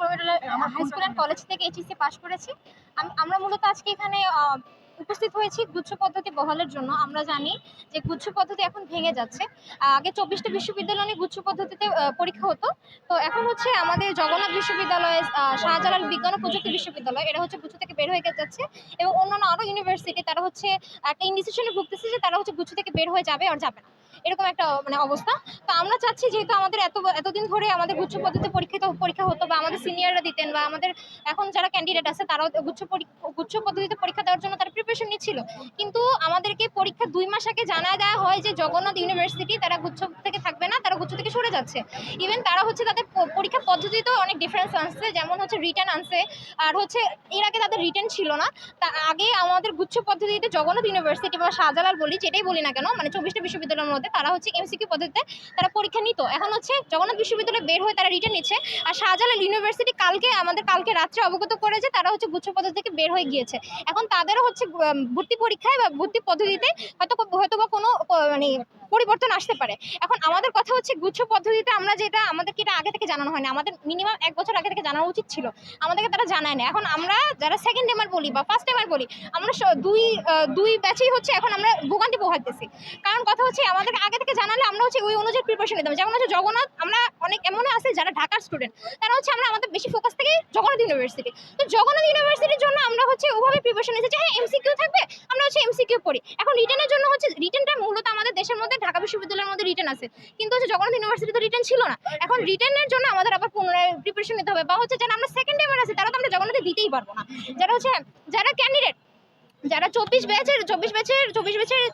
High school and college থেকে HSC পাশ করেছি। আমরা মূলত আজকে এখানে উপস্থিত হয়েছি গুচ্ছ পদ্ধতি বহালের জন্য। আমরা জানি যে গুচ্ছ পদ্ধতি এখন ভেঙে যাচ্ছে। আগে চব্বিশটা বিশ্ববিদ্যালয় নিয়ে গুচ্ছ পদ্ধতিতে পরীক্ষা হতো। তো এখন হচ্ছে আমাদের জগন্নাথ বিশ্ববিদ্যালয় শাহজালাল বিজ্ঞান ও প্রযুক্তি বিশ্ববিদ্যালয় এটা হচ্ছে গুচ্ছ থেকে বের হয়ে যাচ্ছে। এবং অন্যান্য আরও ইউনিভার্সিটি তারা হচ্ছে একটা ইনস্টিটিউশনে ভুগতেছে যে তারা হচ্ছে গুচ্ছ থেকে বের হয়ে যাবে আর যাবে না। এরকম একটা মানে অবস্থা। তো আমরা চাচ্ছি যেহেতু আমাদের এত, এতদিন ধরে আমাদের গুচ্ছ পদ্ধতিতে পরীক্ষিত, পরীক্ষা হতো বা আমাদের সিনিয়ররা দিতেন বা আমাদের এখন যারা ক্যান্ডিডেট আছে, তারাও গুচ্ছ গুচ্ছ পদ্ধতিতে পরীক্ষা দেওয়ার জন্য তারা প্রিপারেশন নিচ্ছিল। কিন্তু আমাদেরকে পরীক্ষা দুই মাস আগে জানা দেওয়া হয় যে জগন্নাথ ইউনিভার্সিটি তারা গুচ্ছ থেকে থাকবে না, তারা গুচ্ছ থেকে সরে যাচ্ছে। ইভেন তারা হচ্ছে তাদের পরীক্ষা পদ্ধতিতেও অনেক ডিফারেন্স আনছে। যেমন হচ্ছে রিটার্ন আনছে, আর হচ্ছে এর আগে তাদের রিটার্ন ছিল না। তা আগে আমাদের গুচ্ছ পদ্ধতিতে জগন্নাথ ইউনিভার্সিটি বা শাহজালাল বলি, যেটাই বলি না কেন মানে চব্বিশটা বিশ্ববিদ্যালয়ের মধ্যে তারা হচ্ছে এমসিকিউ পদ্ধতিতে তারা পরীক্ষা নিত। এখন হচ্ছে জগন্নাথ বিশ্ববিদ্যালয়ে বের হয়ে তারা রিটার্ন নিচ্ছে আর শাহজালাল ইউনিভার্সিটি কালকে আমাদের কালকে রাত্রে অবগত করে যে তারা হচ্ছে গুচ্ছ পদ্ধতি থেকে বের হয়ে গিয়েছে। এখন তাদেরও হচ্ছে ভর্তি পরীক্ষায় বা ভর্তি পদ্ধতিতে হয়তো হয়তো বা কোনো মানে পরিবর্তন আসতে পারে। এখন আমাদের কথা হচ্ছে গুচ্ছ পদ্ধতিতে আমরা যেটা আমাদেরকে এটা আগে থেকে জানানো হয় না আমাদের মিনিমাম এক বছর আগে থেকে জানানো উচিত ছিল। আমাদেরকে তারা জানায় না এখন আমরা যারা সেকেন্ড টাইমার বলি বা ফার্স্ট টাইমার বলি, আমরা দুই দুই ব্যাচেই হচ্ছে এখন আমরা ভোগান্তি পোহাইতেছি কারণ কথা হচ্ছে আমাদের আগে থেকে জানালে আমরা হচ্ছে ওই অনুযায়ী প্রিপারেশন নিতাম। যেমন হচ্ছে জগন্নাথ, আমরা অনেক এমন আছে যারা ঢাকার স্টুডেন্ট তারা হচ্ছে আমরা আমাদের বেশি ফোকাস থেকে জগন্নাথ ইউনিভার্সিটি তো জগন্নাথ ইউনিভার্সিটির জন্য আমরা হচ্ছে ওভাবে প্রিপারেশন নিয়েছি যে হ্যাঁ এমসিকিউ থাকবে হচ্ছে এমসিকিউ পড়ি এখন রিটার্নের জন্য হচ্ছে রিটার্নটা মূলত আমাদের দেশের মধ্যে, ঢাকা বিশ্ববিদ্যালয়ের মধ্যে রিটার্ন আছে। কিন্তু হচ্ছে জগন্নাথ ইউনিভার্সিটি তো রিটার্ন ছিল না। এখন রিটার্নের জন্য আমাদের আবার পুনরায় প্রিপারেশন নিতে হবে। বা হচ্ছে যারা আমরা সেকেন্ড টাইমার আছে, তারা তো আমরা জগন্নাথে দিতেই পারব না। যারা হচ্ছে, যারা ক্যান্ডিডেট যারা চব্বিশ ব্যাচের চব্বিশ ব্যাচের চব্বিশ ব্যাচের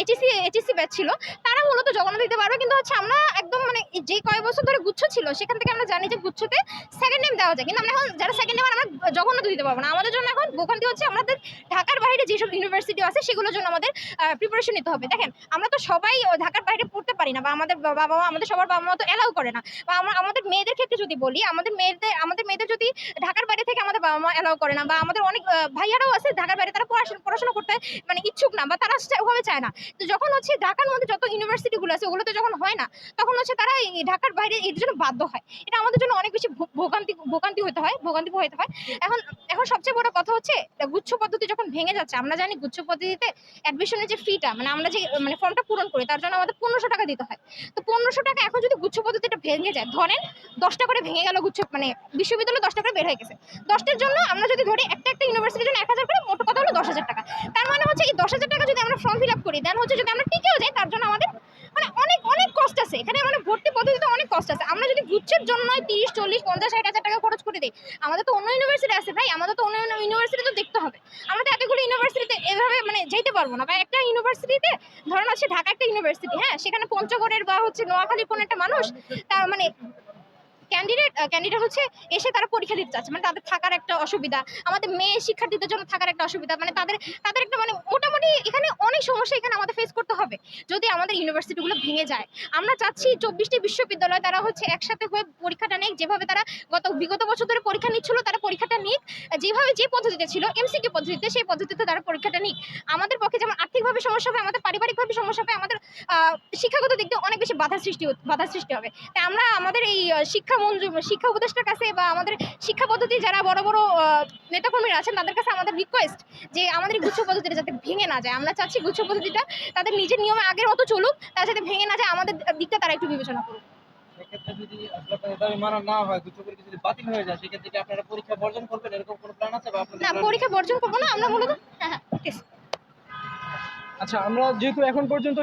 এইচএসসি এইচএসসি ব্যাচ ছিল, তারা মূলত জগন্নাথ দিতে পারবে। কিন্তু হচ্ছে আমরা একদম মানে যে কয়েক বছর ধরে গুচ্ছ ছিল, সেখান থেকে আমরা জানি যে গুচ্ছতে সেকেন্ড টাইম দেওয়া যায়। কিন্তু আমরা এখন যারা সেকেন্ড টাইম আমরা জগন্নাথ দিতে পারব না। আমাদের জন্য এখন ভোগান্তি হচ্ছে আমাদের ঢাকার বাইরে যেসব ইউনিভার্সিটি আছে, সেগুলোর জন্য আমাদের প্রিপারেশন নিতে হবে। দেখেন, আমরা তো সবাই ঢাকার বাইরে পড়তে পারি না, বা আমাদের বাবা মা, আমাদের সবার বাবা মা তো অ্যালাউ করে না। বা আমরা আমাদের মেয়েদের ক্ষেত্রে যদি বলি, আমাদের মেয়েদের আমাদের মেয়েদের যদি ঢাকার বাইরে থেকে আমাদের বাবা মা অ্যালাউ করে না, বা আমাদের অনেক ভাইয়ারাও আছে ঢাকার বাইরে, তারা পড়াশোনা পড়াশোনা করতে মানে ইচ্ছুক না, বা তারা ওভাবে চায় না। তো যখন হচ্ছে ঢাকার মধ্যে যত ইউনিভার্সিটিগুলো আছে, ওগুলোতে যখন হয় না, তখন হচ্ছে তারা ঢাকার বাইরে এর জন্য বাধ্য হয়। এটা আমাদের জন্য অনেক বেশি ভোগান্তি ভোগান্তি হতে হয় ভোগান্তি হতে হয়। এখন এখন সবচেয়ে বড় কথা হচ্ছে গুচ্ছ পদ্ধতি যখন ভেঙে যাচ্ছে, আমরা জানি গুচ্ছ পদ্ধতিতে অ্যাডমিশনের যে ফিটা মানে আমরা যে মানে ফর্মটা পূরণ করি, তার জন্য আমাদের পনেরোশো টাকা দিতে হয়। তো পনেরোশো টাকা এখন যদি গুচ্ছ পদ্ধতিটা ভেঙে যায়, ধরেন দশটা করে ভেঙে গেল গুচ্ছ মানে বিশ্ববিদ্যালয় দশটা করে বের হয়ে গেছে। দশটার জন্য আমরা যদি ধরি একটা একটা ইউনিভার্সিটির জন্য এক হাজার করে মোট কথা হলো দশ হাজার টাকা। তার মানে হচ্ছে এই দশ হাজার টাকা যদি আমরা ফর্ম ফিল আপ করি দেন হচ্ছে যদি আমরা টিকেও যাই, তার জন্য আমাদের মানে অনেক অনেক কষ্ট আছে। এখানে মানে ভর্তি পদ্ধতিতে অনেক কষ্ট আছে। আমরা যদি গুচ্ছের জন্য তিরিশ, চল্লিশ, পঞ্চাশ, ষাট হাজার টাকা খরচ করে দিই, আমাদের তো অন্য ইউনিভার্সিটি আছে ভাই, আমাদের তো অন্য ইউনিভার্সিটি তো দেখতে হবে। আমরা তো এতগুলো ইউনিভার্সিটিতে এভাবে মানে যেতে পারব না। বা একটা ইউনিভার্সিটিতে ধরেন আছে ঢাকা একটা ইউনিভার্সিটি হ্যাঁ? সেখানে পঞ্চগড়ের বা হচ্ছে নোয়াখালীর কোনো একটা মানুষ, তার মানে ক্যান্ডিডেট ক্যান্ডিডেট হচ্ছে এসে তারা পরীক্ষা দিতে চাচ্ছে মানে তাদের থাকার একটা অসুবিধা আমাদের মেয়ে শিক্ষার্থীদের জন্য থাকার একটা অসুবিধা মানে তাদের তাদের একটা মানে মোটামুটি এখানে অনেক সমস্যা এখানে আমাদের ফেস করতে হবে যদি আমাদের ইউনিভার্সিটিগুলো ভেঙে যায়। আমরা চাচ্ছি চব্বিশটি বিশ্ববিদ্যালয় তারা হচ্ছে একসাথে হয়ে পরীক্ষাটা নেই যেভাবে তারা গত বিগত বছর ধরে পরীক্ষা নিচ্ছিল তারা পরীক্ষাটা নিক যেভাবে যে পদ্ধতিতে ছিল এমসিকিউ পদ্ধতিতে সেই পদ্ধতিতে তারা পরীক্ষাটা নিক। আমাদের পক্ষে যেমন আর্থিকভাবে সমস্যা হবে আমাদের পারিবারিকভাবে সমস্যা হবে আমাদের শিক্ষাগত দিক দিয়ে অনেক বেশি বাধা সৃষ্টি বাধা সৃষ্টি হবে। তাই আমরা আমাদের এই আহ, শিক্ষা মঞ্জু শিক্ষা উপদেষ্টার কাছে বা আমাদের শিক্ষা পদ্ধতি যারা বড় বড় নেতাকর্মীরা আছেন তাদের কাছে আমাদের রিকোয়েস্ট যে আমাদের গুচ্ছ পদ্ধতিটা যাতে ভেঙে না যায়। আমরা চাচ্ছি গুচ্ছ পদ্ধতিটা তাদের নিজের নিয়মে আগের মতো চলুক তারা যাতে ভেঙে না যায়। আমাদের দিকটা তারা একটু বিবেচনা করুক। সেক্ষেত্রে যদি দাবি মানা না হয় গুচ্ছ পরীক্ষা যদি বাতিল হয়ে যায় সেক্ষেত্রে কি আপনারা পরীক্ষা বর্জন করবেন? এরকম কোনো প্ল্যান আছে বা না পরীক্ষা বর্জন করব না আমরা মূলত হ্যাঁ হ্যাঁ আচ্ছা আমরা যেহেতু এখন পর্যন্ত